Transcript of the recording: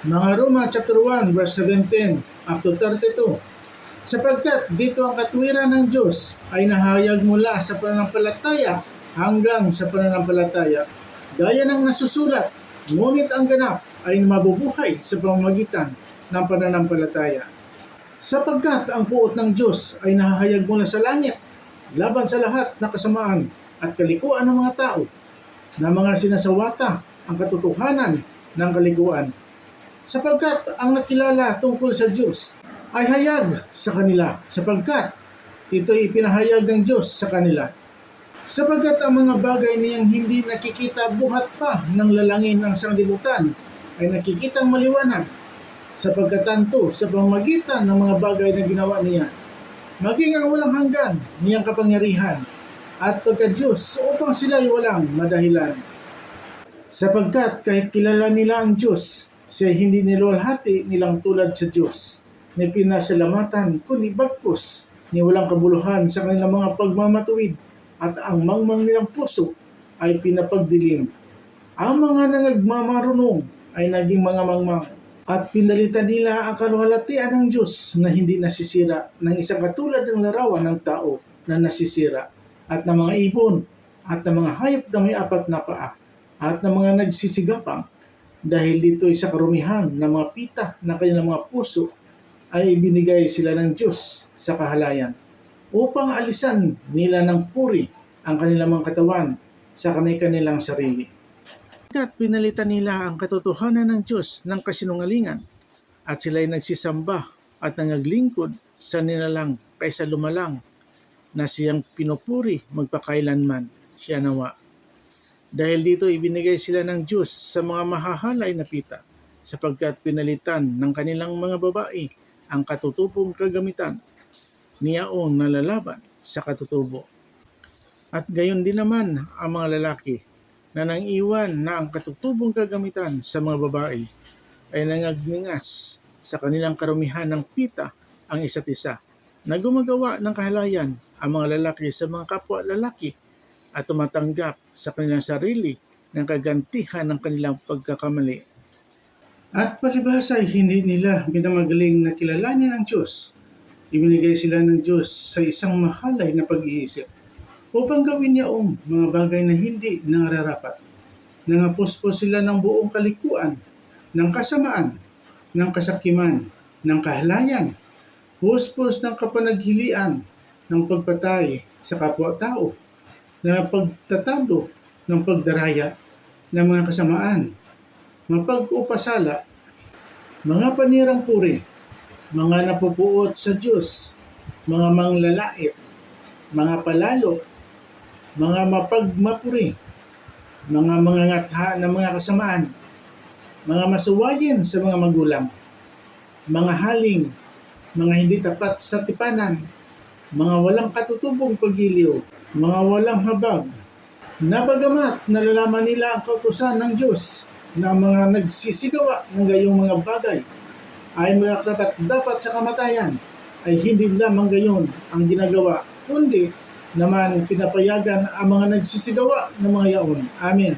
Mga Roma chapter 1 verse 17 up to 32. Sapagkat dito ang katwiran ng Diyos ay nahayag mula sa pananampalataya hanggang sa pananampalataya. Gaya ng nasusulat, ngunit ang ganap ay mabubuhay sa pamamagitan ng pananampalataya. Sapagkat ang puot ng Diyos ay nahahayag mula sa langit laban sa lahat na kasamaan at kalikuan ng mga tao na mga sinasawata ang katotohanan ng kalikuan. Sapagkat ang nakilala tungkol sa Diyos ay hayag sa kanila sapagkat ito'y ipinahayag ng Diyos sa kanila. Sapagkat ang mga bagay niyang hindi nakikita buhat pa ng lalangin ng sanglibutan ay nakikitang maliwanag sapagkat tanto sa pamamagitan ng mga bagay na ginawa niya. Maging ang walang hanggan niyang kapangyarihan at pagka-Diyos upang sila ay walang madahilan. Sapagkat kahit kilala nila ang Diyos, siya hindi niluwalhati nilang tulad sa Diyos, ni pinasalamatan kundi bagkus ni walang kabuluhan sa kanilang mga pagmamatuwid at ang mangmang nilang puso ay pinapagdilim. Ang mga nangagmamarunong ay naging mga mangmang at pinalitan nila ang kaluhalatian ng Diyos na hindi nasisira ng isang katulad ng larawan ng tao na nasisira at ng mga ibon at ng mga hayop na may apat na paa at ng mga nagsisigapang dahil dito ay sa karumihan ng mga pita ng kanilang mga puso ay binigay sila ng Diyos sa kahalayan upang alisan nila ng puri ang kanilang mga katawan sa kanilang sarili. At pinalitan nila ang katotohanan ng Diyos ng kasinungalingan at sila ay nagsisamba at nangaglingkod sa nilalang kaysa lumalang na siyang pinupuri magpakailanman siya nawa. Dahil dito ibinigay sila ng Diyos sa mga mahahalay na pita sapagkat pinalitan ng kanilang mga babae ang katutubong kagamitan niyaong nalalaban sa katutubo. At gayon din naman ang mga lalaki na nang iwan na ang katutubong kagamitan sa mga babae ay nangagningas sa kanilang karumihan ng pita ang isa't isa na gumagawa ng kahalayan ang mga lalaki sa mga kapwa lalaki at tumatanggap sa kanilang sarili ng kagantihan ng kanilang pagkakamali. At palibhasa ay hindi nila binamagaling na kilalanin ang Diyos. Ibinigay sila ng Diyos sa isang mahalay na pag-iisip upang gawin niya ang mga bagay na hindi nangararapat. Nangapuspos sila ng buong kalikuan, ng kasamaan, ng kasakiman, ng kahalayan, puspos ng kapanaghilian, ng pagpatay sa kapwa-tao, na pagtatalo ng pagdaraya ng mga kasamaan, mga pag-upasala, mga panirang puri, mga napupuot sa Diyos, mga manglalait, mga palalo, mga mapagmapuri, mga mga ngatha ng mga kasamaan, mga masuwayin sa mga magulang, mga haling, mga hindi tapat sa tipanan, mga walang katutubong pagiliw, mga walang habag, na bagamat nalalaman nila ang kautusan ng Diyos na ang mga nagsisigawa ng gayong mga bagay ay mga karapat dapat sa kamatayan ay hindi lamang gayon ang ginagawa kundi naman pinapayagan ang mga nagsisigawa ng mga yaon. Amen.